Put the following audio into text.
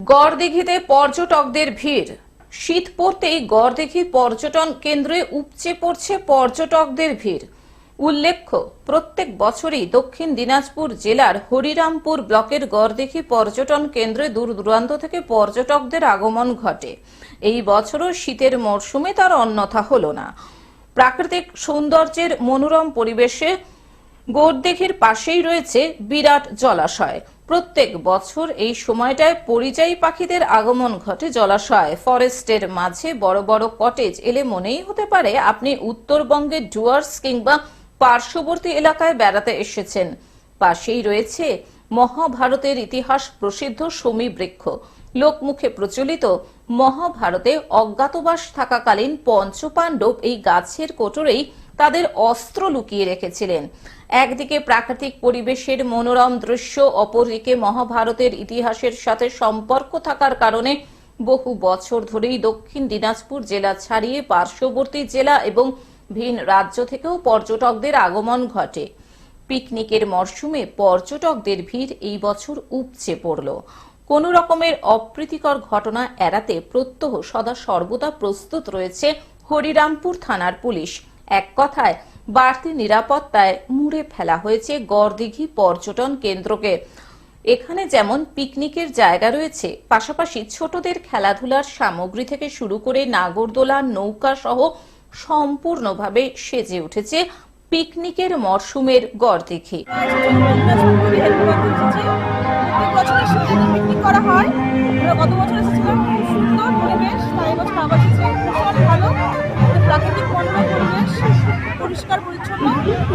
গড়দিঘিতে পর্যটকদের ভিড়। শীত পড়তেই গড়দিঘি পর্যটন কেন্দ্রে উপচে পড়ছে পর্যটকদের ভিড়। উল্লেখ্য, প্রত্যেক বছরই দক্ষিণ দিনাজপুর জেলার হরিরামপুর ব্লকের গড়দিঘি পর্যটন কেন্দ্রে দূর দূরান্ত থেকে পর্যটকদের আগমন ঘটে। এই বছরও শীতের মরশুমে তার অন্যথা হলো না। প্রাকৃতিক সৌন্দর্যের মনোরম পরিবেশে গোরদেঘির পাশেই রয়েছে বিরাট জলাশয়। প্রত্যেক বছর এই সময়টায় পরিযায়ী পাখিদের আগমন ঘটে জলাশয়। ফরেস্টের মাঝে বড় বড় কটেজ এলে মনেই হতে পারে আপনি উত্তরবঙ্গের ডুয়ার্স কিংবা পার্শ্ববর্তী এলাকায় বেড়াতে এসেছেন। পাশেই রয়েছে মহাভারতের ইতিহাস প্রসিদ্ধ সমী বৃক্ষ। লোকমুখে প্রচলিত মহাভারতে অজ্ঞাতবাস থাকাকালীন পঞ্চপাণ্ডব এই গাছের কোটরেই তাদের অস্ত্র লুকিয়ে রেখেছিলেন। একদিকে প্রাকৃতিক পরিবেশের মনোরম দৃশ্য, অপরদিকে মহাভারতের ইতিহাসের সাথে সম্পর্ক থাকার কারণে বহু বছর ধরেই দক্ষিণ দিনাজপুর জেলা ছাড়িয়ে পার্শ্ববর্তী জেলা এবং ভিন রাজ্য থেকেও পর্যটকদের আগমন ঘটে। পিকনিকের মরশুমে পর্যটকদের ভিড় এই বছর উপচে পড়ল। কোন রকমের অপ্রীতিকর ঘটনা এড়াতে প্রত্যহ সদা সর্বদা প্রস্তুত রয়েছে হরিরামপুর থানার পুলিশ। এক কথায়, বাড়তি নিরাপত্তায় মুড়ে ফেলা হয়েছে গড়দিঘি পর্যটন কেন্দ্রকে। এখানে যেমন পিকনিকের জায়গা রয়েছে, পাশাপাশি ছোটদের খেলাধুলার সামগ্রী থেকে শুরু করে নাগরদোলা নৌকা সহ সম্পূর্ণভাবে সেজে উঠেছে পিকনিকের মরশুমের করা হয় গত বছর এসেছিলাম সুন্দর পরিবেশ তাই বছর আবার